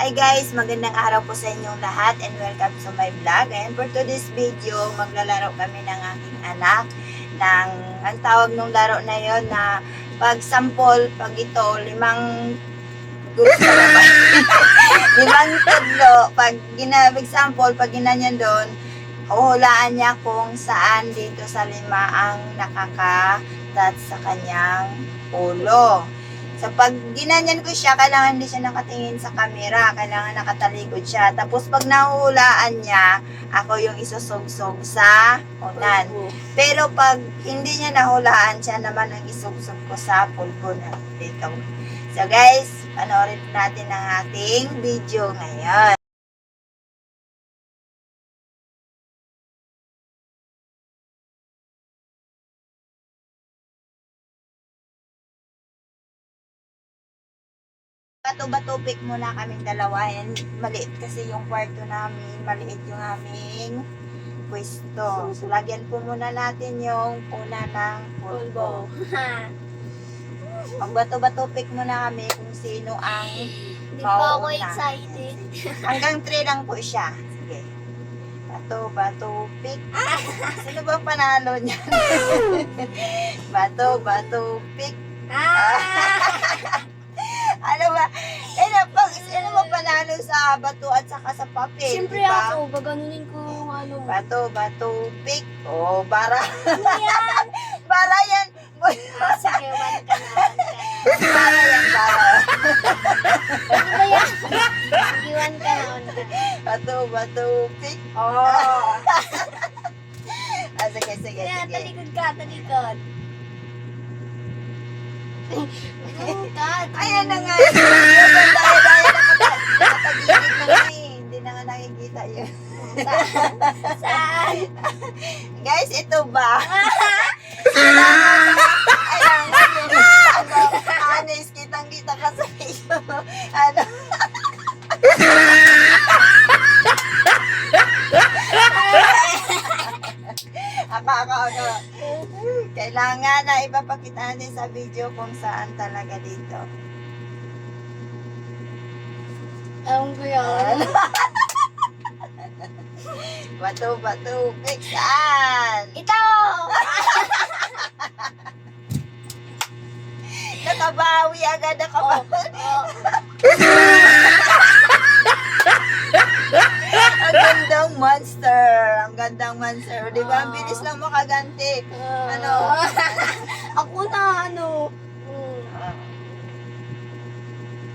Hi guys, magandang araw po sa inyong lahat and welcome to my vlog. And for today's video, maglalaro kami ng aking anak ng, ang tawag ng laro na yon na pag sample, pag ito, limang group na naman. limang tudlo, pag ginabig sample, pag ginanyan doon, huhulaan niya kung saan dito sa lima ang nakaka-touch sa kanyang ulo. So, pag ginanyan ko siya, kailangan hindi siya nakatingin sa camera. Kailangan nakatalikod siya. Tapos, pag nahulaan niya, ako yung isusubsob sa unan. Pero pag hindi niya nahulaan, siya naman ang isubsob ko sa pulpo na dito. So, guys, panoorin natin ang ating video ngayon. Bato-batopik muna kaming dalawa and maliit kasi yung kwarto namin, maliit yung aming pwesto. So, lagyan po muna natin yung una ng pulbo. Magbato-batopik muna kami kung sino ang Hindi pa ako mauna. excited. Hanggang 3 lang po siya. Sige. Bato, bato, pick. Sino ba panalo niyan? bato, bato, pick. Ah! Ano ba? Sa bato at saka sa papel? Siyempre di ba? ako, baganunin ko yung ano. Bato, bato, pick. Oh, bara. Ano yan? bara yan. Ah, sige, one ka na, one ka na. bara yan, bara. Ano ba yan? Sige, one ka na, one ka na. Bato, bato, pick. Oh. Ah, sige, sige, Kaya, sige. talikod ka, talikod. Ayan na nga. Yun. Saan? Guys, ito ba? Yung ano, honest, kitang-kita ka sa iyo. Ano? Akaka ano. Kailangan na ipapakita natin sa video kung saan talaga dito. Alam ko yan. Bato, bato, pick saan? Ito! Nakabawi agad, Oh, nakabawi. oh. Ang gandang monster. Ang gandang monster. Di ba? Ang Ah. bilis lang makaganti. Ano? Ako na, ano.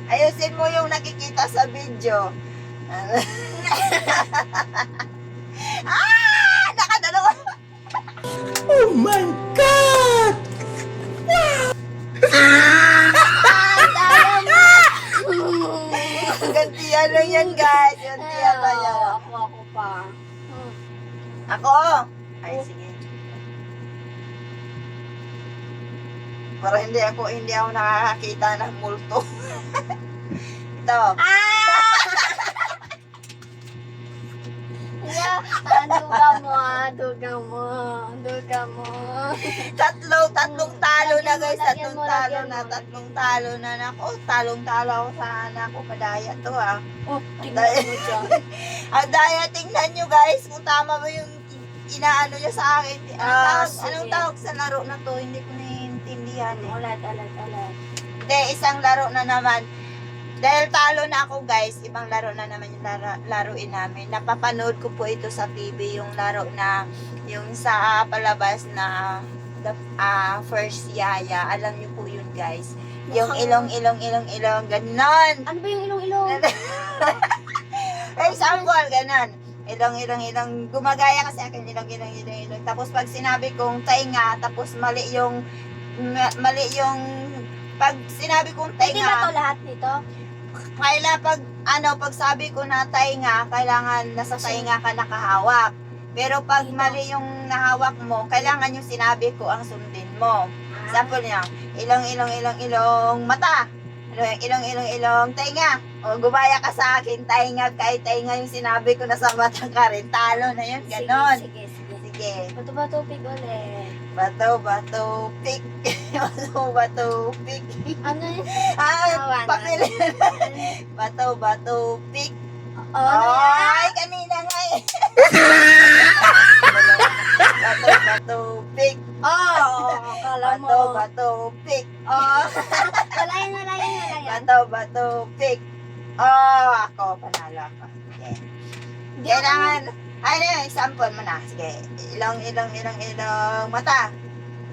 Ayusin mo yung nakikita sa video. Ah! Nakadalawa. Ah, daya mo. Gantiyan lang yan, guys. Gantiyan lang yan. Ah, Ako, ako pa. Ako. Ay, sige. Para hindi ako, hindi ako nakakakita ng multo. Ito. Ah! Yeah, ah, duga mo, ah, duga mo, duga mo. Tatlo, tatlong talo na guys. Tatlong talo na, tatlong talo na. Nako, talong talo ako sa anak ko. Padaya to ah. Oh, tingnan mo dyan. Ang daya, tingnan nyo guys kung tama ba yung inaano niya sa akin. Anong, Ah, tawag, anong tawag sa laro na to? Hindi ko naiintindihan eh. Ulat, ulat, ulat. Hindi, isang laro na naman. Dahil talo na ako guys, ibang laro na naman yung laro, laruin namin. Napapanood ko po ito sa TV, yung laro na, yung sa palabas na the ah, first yaya. Alam niyo po yun guys. Yung ilong, ilong, ilong, ilong, ganon. Ano ba yung ilong-ilong? Eh, example, ganon. Ilong, ilong, ilong. Gumagaya kasi akin, ilong, ilong, ilong, ilong. Tapos pag sinabi kong tainga, tapos mali yung, ma- mali yung, pag sinabi kong Pwede ba tainga, to lahat nito? Kailan pag, ano, pag sabi ko na tainga, kailangan nasa tainga ka nakahawak. Pero pag mali yung nahawak mo, kailangan yung sinabi ko ang sundin mo. Example niya, ilong, ilong, ilong, ilong, mata. Yung ilong, ilong, ilong, tainga. O, gumaya ka sa akin, tainga, kahit tainga yung sinabi ko na sa mata ka rin, talo na yun, ganon. Sige, sige, sige. Sige. Bato ba tubig ulit? Bato, bato, pick. bato, bato, pick. Ano yun? Ah, Awan. pakil. bato, bato, pick. Oh, ano? Ay, kanina nga eh. bato, bato, pick. Oh, akala mo. Bato, bato, pick. Oh. Wala yan, wala yan, wala yan. Bato, bato, pick. Oh, ako, panalo ako. Ako- Kailangan, ay, na, example mo na. Sige, ilong, ilong, ilong, ilong, mata.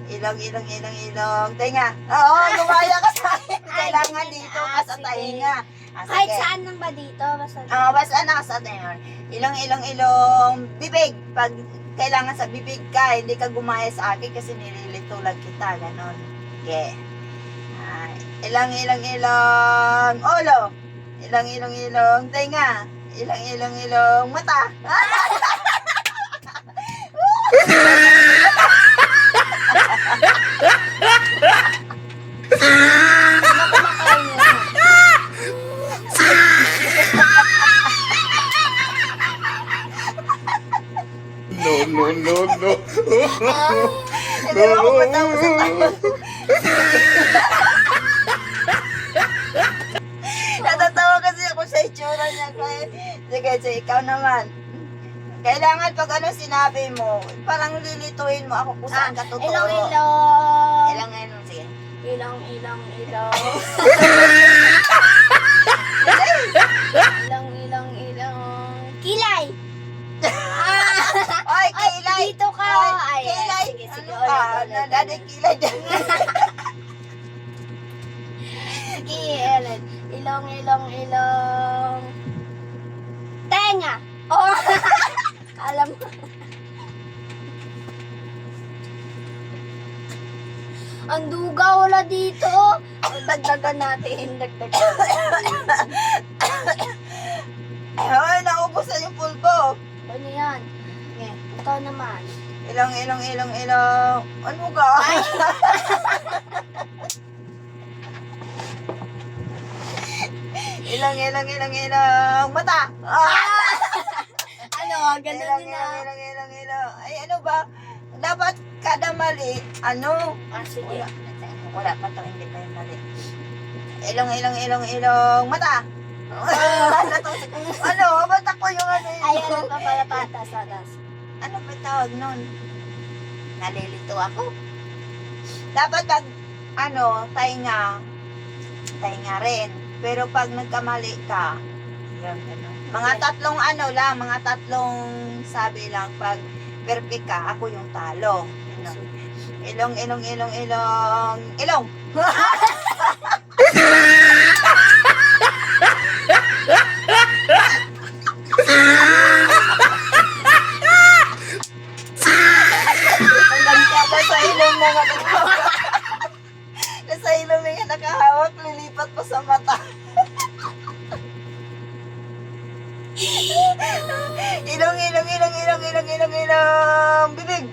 Ilong, ilong, ilong, ilong, tenga. Oo, gumaya ka sa akin. Kailangan dito ka sa Sige. tainga. Ah, Kahit sige. saan lang ba dito? Basta Ah, basta na sa tenga. Ilong, ilong, ilong, bibig. Pag kailangan sa bibig ka, hindi ka gumaya sa akin kasi nililito lang kita. Ganon. Okay. Ay, ilang, ilang, ilang, ulo. Ilang, ilang, ilang, tenga. Ilang, ilang, ilang, mata. ano Hindi ako matapos sa tawa. Natatawa kasi ako sa itsura niya. Kaya, sige, sige, ikaw naman. Kailangan pag ano sinabi mo, parang lilituin mo ako kung saan ka totoo. Ilong, ilong. Ilang ngayon, sige. Ilong, ilong, ilong. ilong, ilong, ilong. Kilay! Ay, Ay, kilay! dito ka. Ay, Ay, kilay! sige, sige, ulit, ka? ulit, Nadada ulit. kilay dyan. Sige, ulit. Ilong, ilong, ilong. Tenga! Oh! Alam mo. Ang duga wala dito. O, Dagdagan natin, dagdagan. Ay, naubos na yung pulbo. Ano yan? Yeah. Ito naman. Ilong, ilong, ilong, ilong. Ano ka? Ilang, ilang, ilang, ilang. Mata! Ah! Ano, ganun ilang, din ilang, na. ilang, ilang, ilang. Ay, ano ba? Dapat kada mali, ano? Ah, sige. Wala. Wala pa to, hindi pa yung mali. Ilong, ilong, ilong, ilong. Mata! ano? Ba't ako yung ano yun? Ay, ano pa pala patas, patas. Ano ba tawag nun? Nalilito ako. Dapat pag, ano, tainga, tainga rin. Pero pag nagkamali ka, yun, ganun. Mga tatlong ano lang, mga tatlong sabi lang, pag perfect ka, ako yung talo. Ganun. Ilong, ilong, ilong, ilong, ilong. ilong, ilong, ilong, ilong, ilong, ilong, ilong, bibig.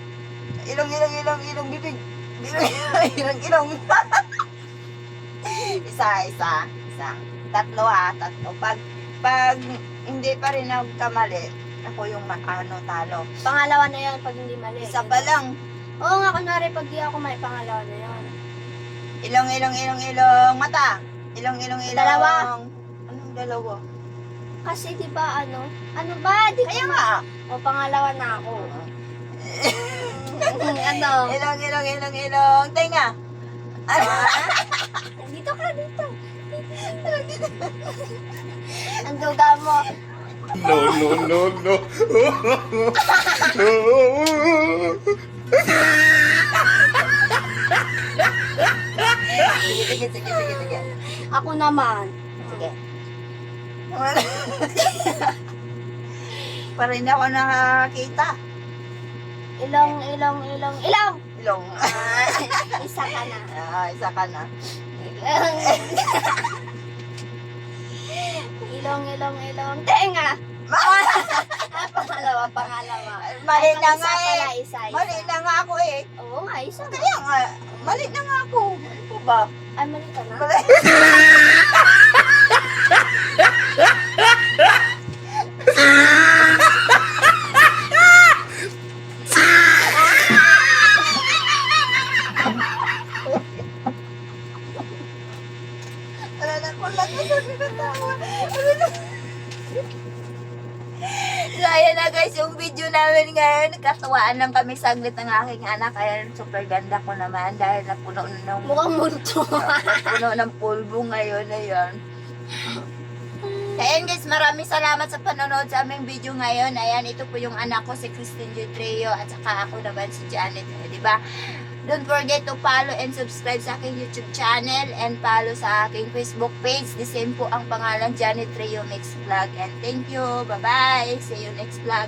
Ilong, ilong, ilong, ilong, bibig. Ilong, ilong, ilong, isa, isa, isa. Tatlo ah, tatlo. Pag, pag hindi pa rin nagkamali, ako yung ma- ano, talo. Pangalawa na yan pag hindi mali. Isa pa lang. Oo nga, kunwari pag di ako may pangalawa na yan. Ilong, ilong, ilong, ilong, mata. Ilong, ilong, ilong. Dalawa. Anong dalawa? Kasi di ba ano? Ano ba? Di Kaya nga. O, pangalawa na ako. ano? Ilong, ilong, ilong, ilong. Tenga. Ano? Dito ka, dito. Ang duga mo. No, no, no, no. sige, sige, sige, sige. Ako naman. Sige. Para hindi ako nakakita. Ilong, ilong, ilong, ilong! Ilong. Ah, isa ka na. Ah, isa ka na. Ilong. ilong, ilong, ilong. Tenga! Ah, pangalawa, pangalawa. Mali na nga pala, eh. isa, isa. Mali na nga ako eh. Oo nga, isa. Kaya nga, mali na nga ako. Ano ba? Ay, mali ka na. so, ayan na guys, yung video namin ngayon, katuwaan lang kami saglit ng aking anak. Ayan, super ganda ko naman dahil napuno ng... Mukhang munto. napuno ng pulbo ngayon, ayun. Ayan guys, maraming salamat sa panonood sa aming video ngayon. Ayan, ito po yung anak ko, si Christine Jutreo, at saka ako naman si Janet. di ba? Don't forget to follow and subscribe sa aking YouTube channel and follow sa aking Facebook page. The same po ang pangalan, Janet Reo Mix Vlog. And thank you. Bye-bye. See you next vlog.